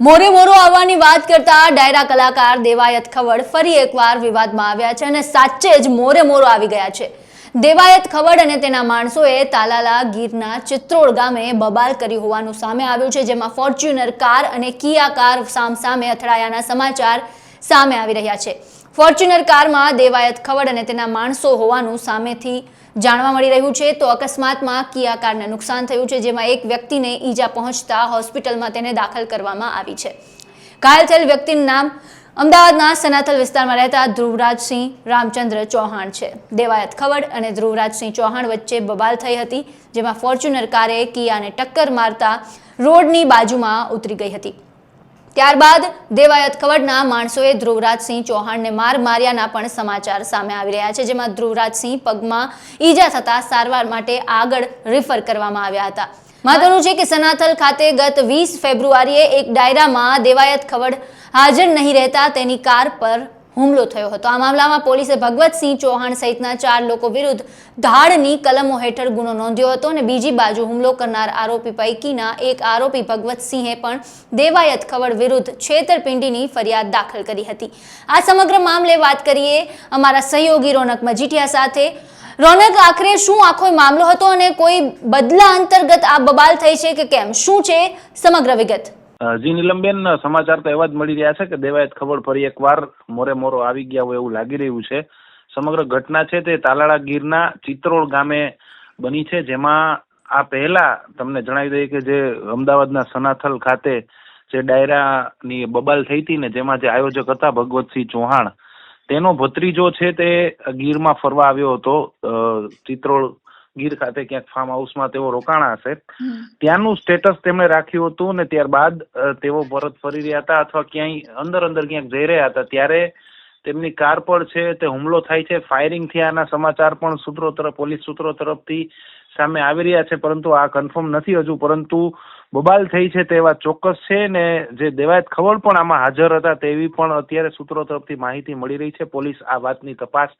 મોરે મોરો આવવાની વાત કરતા ડાયરા કલાકાર દેવાયત ખવડ ફરી એકવાર વિવાદમાં આવ્યા છે અને સાચે જ મોરે મોરો આવી ગયા છે. દેવાયત ખવડ અને તેના માણસોએ તાલાલા ગીરના ચિત્રોડ ગામે બબાલ કરી હોવાનું સામે આવ્યું છે, જેમાં ફોર્ચ્યુનર કાર અને કિયા કાર સામસામે અથડાયાના સમાચાર સામે આવી રહ્યા છે. ફોર્ચ્યુનર કારમાં દેવાયત ખવડ અને તેના માણસો હોવાનું સામેથી જાણવા મળી રહ્યું છે. તો અકસ્માતમાં કિયા કારને નુકસાન થયું છે, જેમાં એક વ્યક્તિને ઈજા પહોંચતા હોસ્પિટલમાં તેને દાખલ કરવામાં આવી છે. ઘાયલ થયેલ વ્યક્તિનું નામ અમદાવાદના સનાથલ વિસ્તારમાં રહેતા ધ્રુવરાજસિંહ રામચંદ્ર ચૌહાણ છે. દેવાયત ખવડ અને ધ્રુવરાજસિંહ ચૌહાણ વચ્ચે બબાલ થઈ હતી, જેમાં ફોર્ચ્યુનર કારે કિયાને ટક્કર મારતા રોડની બાજુમાં ઉતરી ગઈ હતી. ત્યારબાદ દેવાયત ખવડના માણસોએ ધ્રુવરાજસિંહ ચૌહાણને માર માર્યાના પણ સમાચાર સામે આવી રહ્યા છે, જેમાં ધ્રુવરાજસિંહ પગમાં ઈજા થતા સારવાર માટે આગળ રિફર કરવામાં આવ્યા હતા. મહત્વનું છે કે સનાથલ ખાતે ગત વીસ ફેબ્રુઆરીએ એક ડાયરામાં દેવાયત ખવડ હાજર નહીં રહેતા તેની કાર પર હુમલો થયો હતો. આ મામલામાં પોલીસે ભગવતસિંહ ચૌહાણ સહિતના ચાર લોકો વિરુદ્ધ ધાડની કલમો હેઠળ ગુનો નોંધ્યો હતો અને બીજી બાજુ હુમલો કરનાર આરોપી પૈકીના એક આરોપી ભગવતસિંહે પણ દેવાયત ખવડ વિરુદ્ધ છેતરપિંડીની ફરિયાદ દાખલ કરી હતી. આ સમગ્ર મામલે વાત કરીએ અમારા સહયોગી રોનક મજીઠિયા સાથે. રોનક, આખરે શું આખો મામલો હતો અને કોઈ બદલા અંતર્ગત આ બબાલ થઈ છે કે કેમ? શું છે સમગ્ર વિગત? જી નીલમબેન સમાચાર તો એવા જ મળી રહ્યા છે કે દેવાયત ખબર ફરી એકવાર મોરે મોરો આવી ગયા હોય એવું લાગી રહ્યું છે. સમગ્ર ઘટના છે તે તાલાળા ગીરના ચિત્રોળ ગામે બની છે જેમાં આ પહેલા તમને જણાવી દઈએ કે જે અમદાવાદના સનાથલ ખાતે જે ડાયરાની બબાલ થઈ હતી ને જેમાં જે આયોજક હતા ભગવતસિંહ ચૌહાણ તેનો ભત્રીજો છે તે ગીરમાં ફરવા આવ્યો હતો અ, ચિત્રોડ ગીર ખાતે ક્યાંક ફાર્મ હાઉસમાં તેઓ રોકાણા હશે. ત્યાંનું સ્ટેટસ તેમણે રાખ્યું હતું ને ત્યારબાદ તેઓ પરત ફરી રહ્યા હતા અથવા ક્યાંય અંદર અંદર ક્યાંક જઈ રહ્યા હતા. ત્યારે તેમની કાર પર છે તે હુમલો થાય છે. ફાયરિંગ થયાના સમાચાર પણ સૂત્રો તરફ પોલીસ સૂત્રો તરફથી સામે આવી રહ્યા છે. પરંતુ આ કન્ફર્મ નથી હજુ. પરંતુ બબાલ થઈ છે તેવા ચોક્કસ છે ને જે દેવાયત ખબર પણ આમાં હાજર હતા તેવી પણ અત્યારે સૂત્રો તરફથી માહિતી મળી રહી છે. પોલીસ આ વાતની તપાસ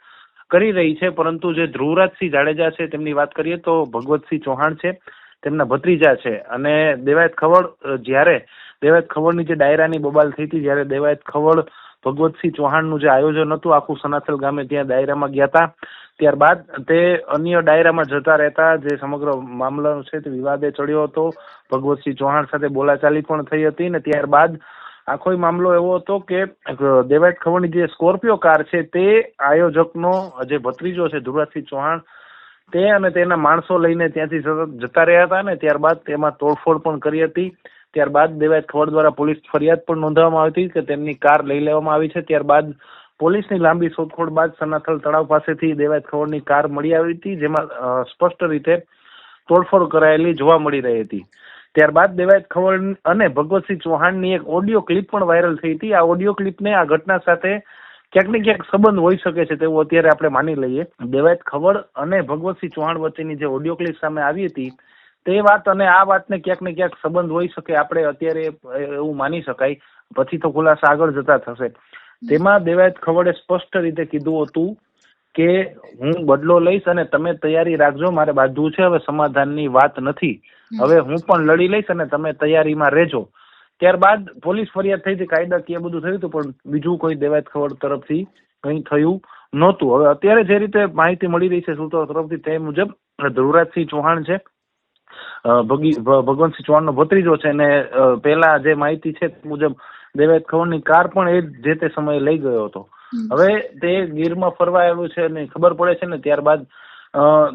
કરી રહી છે, પરંતુ જે ધ્રુવરાજસિંહ જાડેજા છે, તેમની વાત કરીએ તો ભગવતસિંહ ચૌહાણ છે, તેમના ભત્રીજા છે. અને દેવાયત ખવડ જ્યારે દેવાયત ખવડની જે ડાયરાની બબાલ થઈ હતી, જ્યારે દેવાયત ખવડ ભગવતસિંહ ચૌહાણનું જે આયોજન હતું, આખું સનાથલ ગામે ત્યાં ડાયરામાં ગયા હતા. ત્યારબાદ તે અન્ય ડાયરામાં જતા રહેતા, જે સમગ્ર મામલો છે તે વિવાદે ચડ્યો હતો. ભગવતસિંહ ચૌહાણ સાથે બોલાચાલી પણ થઈ હતી ને ત્યારબાદ આખો મામલો એવો હતો કે દેવાયત ખવડની જે સ્કોર્પિયો કાર છે તે આયોજકનો જે ભત્રીજો છે ધ્રુવરાજસિંહ ચૌહાણ, તે અને તેના માણસો લઈને ત્યાંથી સતત જતા રહ્યા હતા ને ત્યારબાદ તેમાં તોડફોડ પણ કરી હતી. ત્યારબાદ દેવાયત ખવડ દ્વારા પોલીસ ફરિયાદ પણ નોંધવામાં આવી હતી કે તેમની કાર લઈ લેવામાં આવી છે. ત્યારબાદ પોલીસની લાંબી શોધખોળ બાદ સનાથલ તળાવ પાસેથી દેવાયત ખવડની કાર મળી આવી હતી, જેમાં સ્પષ્ટ રીતે તોડફોડ કરાયેલી જોવા મળી રહી હતી. ત્યારબાદ દેવાયત ખવડ અને ભગવતસિંહ ચૌહાણની એક ઓડિયો ક્લિપ પણ વાયરલ થઈ હતી. આ ઓડિયો ક્લિપને આ ઘટના સાથે ક્યાંક ને ક્યાંક સંબંધ હોઈ શકે છે તેવું અત્યારે આપણે માની લઈએ. દેવાયત ખવડ અને ભગવતસિંહ ચૌહાણ વચ્ચેની જે ઓડિયો ક્લિપ સામે આવી હતી, તે વાત અને આ વાતને ક્યાંક ને ક્યાંક સંબંધ હોઈ શકે આપણે અત્યારે એવું માની શકાય. પછી તો ખુલાસા આગળ જતા થશે. તેમાં દેવાયત ખવડે સ્પષ્ટ રીતે કીધું હતું કે હું બદલો લઈશ અને તમે તૈયારી રાખજો મારે બાંધવું છે હવે સમાધાનની વાત નથી. હવે હું પણ લડી લઈશ અને તમે તૈયારીમાં રહેજો. ત્યારબાદ પોલીસ ફરિયાદ થઈ હતી કાયદાકીય બધું થયું હતું પણ બીજું કોઈ દેવાયત ખવડ તરફથી કંઈ થયું નહોતું. હવે અત્યારે જે રીતે માહિતી મળી રહી છે સૂત્રો તરફથી તે મુજબ ધ્રુવરાજસિંહ ચૌહાણ છે ભગી ભગવંતસિંહ ચૌહાણનો ભત્રીજો છે અને પહેલા જે માહિતી છે તે મુજબ દેવાયત ખવડની કાર પણ એ જે તે સમયે લઈ ગયો હતો. હવે તે ગીરમાં ફરવા આવ્યું છે અને ખબર પડે છે ને ત્યારબાદ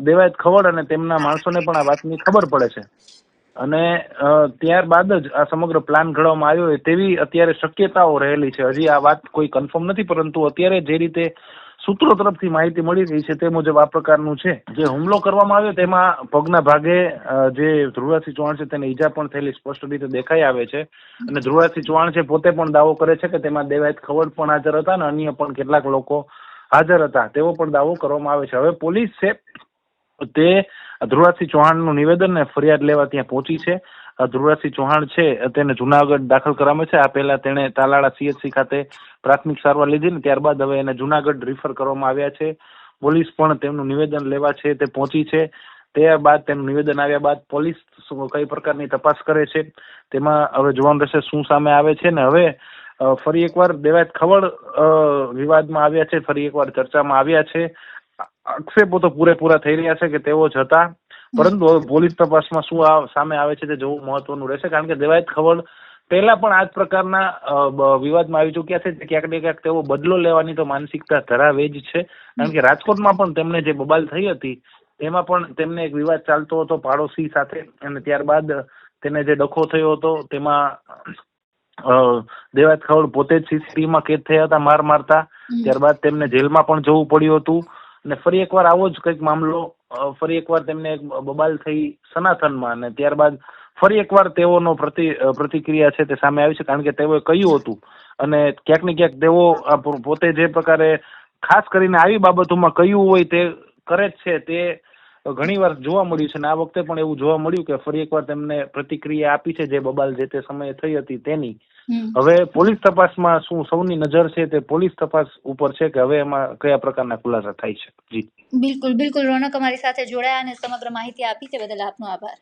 દેવાયત ખવડ અને તેમના માણસોને પણ આ વાતની ખબર પડે છે. અને ત્યારબાદ જ આ સમગ્ર પ્લાન ઘડવામાં આવ્યો હોય તેવી અત્યારે શક્યતાઓ રહેલી છે. હજી આ વાત કોઈ કન્ફર્મ નથી, પરંતુ અત્યારે જે રીતે સૂત્રો તરફથી માહિતી મળી રહી છે તે મુજબ આ પ્રકારનું છે. જે હુમલો કરવામાં આવ્યો તેમાં પગના ભાગે જે ધ્રુવરાજસિંહ ચૌહાણ છે તેને ઈજા પણ થયેલી સ્પષ્ટ રીતે દેખાઈ આવે છે. અને ધ્રુવરાજસિંહ ચૌહાણ છે પોતે પણ દાવો કરે છે કે તેમાં દેવાયત ખવડ પણ હાજર હતા અને અન્ય પણ કેટલાક લોકો હાજર હતા. તેવો પણ દાવો કરવામાં આવે છે. હવે પોલીસ છે તે ધ્રુવરાજસિંહ ચૌહાણનું નિવેદન ને ફરિયાદ લેવા ત્યાં પહોંચી છે. ધ્રુવરાજસિંહ ચૌહાણ છે, તેને જુનાગઢ દાખલ કરવામાં છે. આ પહેલા તેણે તાલાળા સીએચસી ખાતે પ્રાથમિક સારવાર લીધી ને ત્યારબાદ હવે એને જુનાગઢ રિફર કરવામાં આવ્યા છે. પોલીસ પણ તેમનું નિવેદન લેવા છે, તે પહોંચી છે. તે બાદ તેનું નિવેદન આવ્યા બાદ પોલીસ કઈ પ્રકારની તપાસ કરે છે, તેમાં હવે જોવાનું રહેશે શું સામે આવે છે ને હવે ફરી એકવાર દેવાયત ખવડ વિવાદમાં આવ્યા છે, ફરી એકવાર ચર્ચામાં આવ્યા છે. આક્ષેપો તો પૂરેપૂરા થઈ રહ્યા છે કે તેઓ જ હતા. પરંતુ હવે પોલીસ તપાસમાં શું આ સામે આવે છે તે જોવું મહત્વનું રહેશે કારણ કે દેવાયત ખવડ પહેલા પણ આ જ પ્રકારના વિવાદમાં આવી ચૂક્યા છે ક્યાંક ને ક્યાંક તેઓ બદલો લેવાની તો માનસિકતા ધરાવે જ છે. કારણ કે રાજકોટમાં પણ તેમને જે બબાલ થઈ હતી તેમાં પણ તેમને એક વિવાદ ચાલતો હતો પાડોશી સાથે અને ત્યારબાદ તેને જે ડખો થયો હતો તેમાં દેવાત ખવડ પોતે જ સીસીટીવીમાં કેદ થયા હતા માર મારતા. ત્યારબાદ તેમને જેલમાં પણ જવું પડ્યું હતું. અને ફરી એકવાર આવો જ કંઈક મામલો ફરી એકવાર તેમને બબાલ થઈ સનાતનમાં અને ત્યારબાદ ફરી એકવાર તેઓનો પ્રતિ પ્રતિક્રિયા છે તે સામે આવી છે કારણ કે તેઓએ કહ્યું હતું અને ક્યાંક ને ક્યાંક તેઓ પોતે જે પ્રકારે ખાસ કરીને આવી બાબતોમાં કહ્યું હોય તે કરે જ છે તે ઘણી વાર જોવા મળ્યું છે અને આ વખતે પણ એવું જોવા મળ્યું કે ફરી એકવાર તેમને પ્રતિક્રિયા આપી છે જે બબાલ જે તે સમયે થઈ હતી તેની. હવે પોલીસ તપાસમાં શું સૌની નજર છે તે પોલીસ તપાસ ઉપર છે કે હવે એમાં કયા પ્રકારના ખુલાસા થાય છે? જી. બિલકુલ બિલકુલ. રોનક અમારી સાથે જોડાયા અને સમગ્ર માહિતી આપી તે બદલ આપનો આભાર.